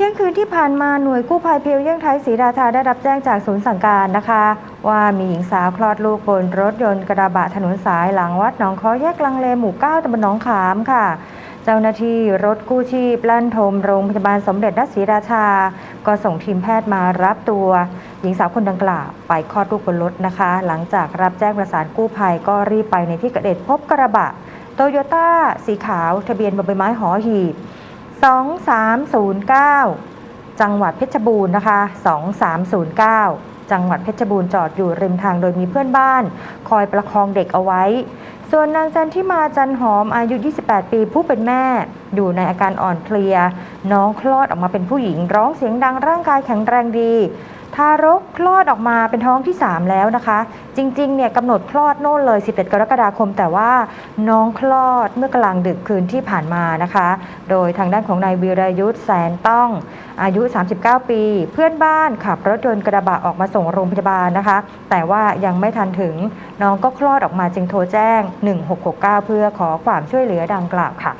เที่ยงคืนที่ผ่านมาหน่วยกู้ภัยเพียวเยี่ยงไทยศรีราชาได้รับแจ้งจากศูนย์สั่งการนะคะ ว่ามีหญิงสาวคลอดลูกบนรถยนต์กระบะถนนสายหลังวัดหนองคอแยกลังเลหมู่ 9ตำบลหนองขามค่ะ เจ้าหน้าที่รถกู้ชีพลั่นทมโรงพยาบาลสมเด็จนศรีราชา ก็ส่งทีมแพทย์มารับตัว หญิงสาวคนดังกล่าวไปคลอดลูกบนรถนะคะ หลังจากรับแจ้งประสานกู้ภัยก็รีบไปในที่เกิดเหตุพบกระบะโตโยต้าสีขาว ทะเบียนบใบไม้หอหีบ 2309 จังหวัดเพชรบูรณ์นะคะ 2309 จังหวัดเพชรบูรณ์จอดอยู่ริมทางโดยมีเพื่อนบ้าน คอยประคองเด็กเอาไว้ ส่วนนางจันทิมาจันหอมอายุ 28 ปีผู้เป็นแม่ อยู่ในอาการอ่อนเพลีย น้องคลอดออกมาเป็นผู้หญิงร้องเสียงดังร่างกายแข็งแรงดี ทารกคลอดออกมาเป็นท้องที่ 3 แล้วนะคะ จริงๆเนี่ยกำหนดคลอดโน่นเลย 11 กรกฎาคม แต่ว่าน้องคลอดเมื่อกลางดึกคืนที่ผ่านมานะคะ โดยทางด้านของนายวีรยุทธแสนต้องอายุ 39 ปี เพื่อนบ้านขับรถยนต์กระบะออกมาส่งโรงพยาบาลนะคะ แต่ว่ายังไม่ทันถึงน้องก็คลอดออกมาจึงโทรแจ้ง 1669 เพื่อขอความช่วยเหลือดังกล่าวค่ะ